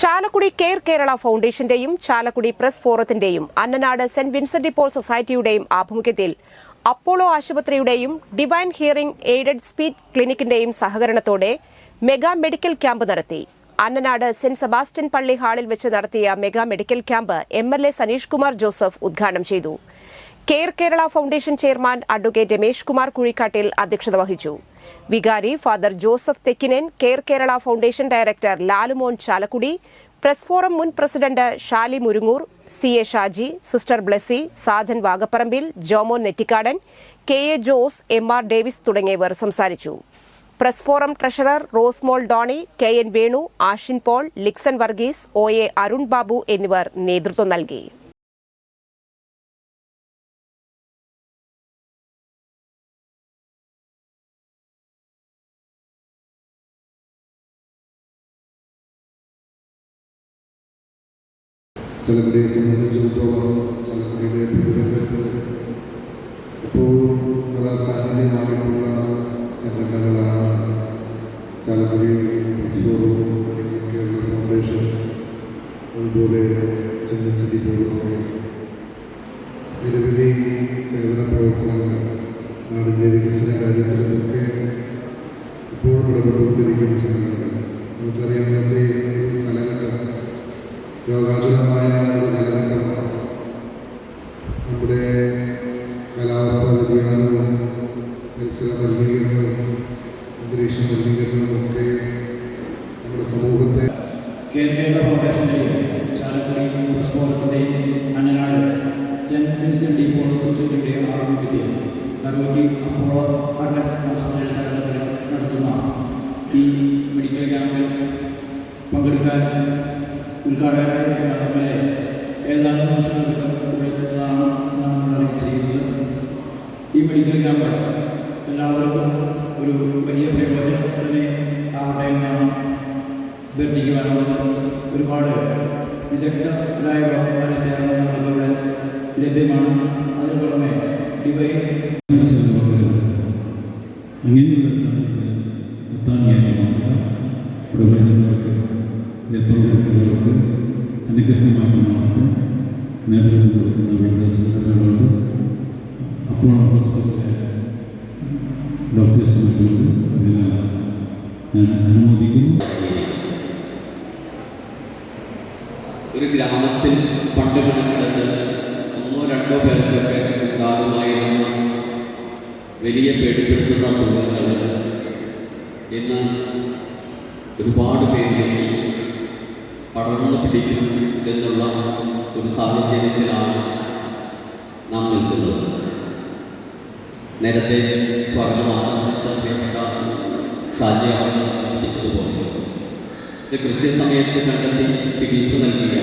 Chalakudy care Kerala ഫൗണ്ടേഷന്റെയും Chalakudy press ഫോറത്തിന്റെയും Annanad Saint Vincent Paul സൊസൈറ്റിയുടെയും ആഭിമുഖ്യത്തിൽ അപ്പോളോ ആശുപത്രിയുടെയും ഡിവൈൻ ഹിയറിംഗ് എയ്ഡഡ് സ്പീച്ച് ക്ലിനിക്കിന്റെയും സഹകരണത്തോടെ മെഗാ മെഡിക്കൽ ക്യാമ്പ് നടത്തി. അന്നനാട് സെന്റ് സെബാസ്റ്റ്യൻ പള്ളി ഹാളിൽ വെച്ച് നടത്തിയ mega medical camp M L A Sanish Kumar Joseph ഉദ്ഘാടനം ചെയ്തു. Care Kerala foundation chairman advocate Ramesh Kumar Kuzhikkattil അധ്യക്ഷത വഹിച്ചു. വികാരി father Joseph Thekkinan care Kerala foundation director Lalumon Chalakudy press forum മുൻ president Shali Murungoor C A Shaji sister Blessy Sajan Vagapparambil Jomon Nettikadan K A Jose M R Davis തുടങ്ങിയവർ സംസാരിച്ചു. Press forum treasurer Rosemol Doni K N Venu Ashin Paul Lixon Varghese O A Arun Babu എന്നിവർ നേതൃത്വം നൽകി. ചലക്കുടിയെ സംബന്ധിച്ചിടത്തോളം ചലക്കുടിയുടെ പൊതുരംഗത്ത് എപ്പോഴും പല സാന്നിധ്യമായിട്ടുള്ള സംഘടനകളാണ് ചാലക്കുടി ഫോറം കേരള ഫൗണ്ടേഷൻ അതുപോലെ സിറ്റി പോലുള്ള നിരവധി സേവന പ്രവർത്തനങ്ങൾ നാടിന്റെ വികസന കാര്യങ്ങളിലൊക്കെ ഇപ്പോഴും ഇടപെട്ടുകൊണ്ടിരിക്കുന്ന സംഘടനകൾ. നമുക്കറിയാം കാലഘട്ടം രോഗാതുരമായ ഒരു കാലഘട്ടമാണ്. നമ്മുടെ കാലാവസ്ഥ വ്യതിയാനവും പരിസര മലിനീകരണവും അന്തരീക്ഷ മലിനീകരണവും ഒക്കെ നമ്മുടെ സമൂഹത്തെ കേരള ഫൗണ്ടേഷന്റെയും Chalakudy press ഫോറത്തിന്റെയും Annanad Saint Vincent de Paul സൊസൈറ്റിയുടെയും ആഭിമുഖ്യത്തിൽ കരോട്ടി അപ്പോളോ അഡ്ലക്സ് ഹോസ്പിറ്റൽ സംഘടന നടത്തുന്ന ഈ മെഡിക്കൽ ക്യാമ്പിൽ പങ്കെടുക്കാൻ വിളിക്കുന്നതാണ് നമ്മൾ അറിയിച്ചിരിക്കുന്നത് ഈ മെഡിക്കൽ ക്യാമ്പ് എല്ലാവർക്കും ഒരു വലിയ പ്രയോജനം ആവട്ടെ എന്നാണ് അഭ്യർത്ഥിക്കുവാനുള്ളത് ഒരുപാട് വിദഗ്ധരായ ഡോക്ടർമാരുടെ സേവനം നമ്മളിവിടെ ലഭ്യമാണ് അതിന് പുറമെ ഡിവൈ അങ്ങനെയുള്ള മാത്രം നേതൃത്വം കൊടുക്കുന്ന വിവിധ സംഘടനകളുണ്ട് അപ്പോൾ ഹോസ്പിറ്റലിലെ ഡോക്ടേഴ്സ് മറ്റുണ്ട് അതിനാൽ ഞാൻ അനുമോദിക്കുന്നു. ഒരു ഗ്രാമത്തിൽ പണ്ട് കിടക്കുന്നത് ഒന്നോ രണ്ടോ പേർക്കൊക്കെ ഉണ്ടാകുമായിരുന്ന വലിയ പേടിപ്പെടുത്തുന്ന അസുഖങ്ങൾ ഇന്ന് ഒരുപാട് പേരിലേക്ക് പടർന്നു പിടിക്കുന്നു എന്നുള്ള ഒരു സാഹചര്യത്തിലാണ് നാം നിൽക്കുന്നത്. നേരത്തെ സ്വർഗം ആശംസിച്ച പ്രിയപ്പെട്ട ഷാജി അവർ സൂചിപ്പിച്ചതുപോലെ ഇത് കൃത്യസമയത്ത് കണ്ടെത്തി ചികിത്സ നൽകിയ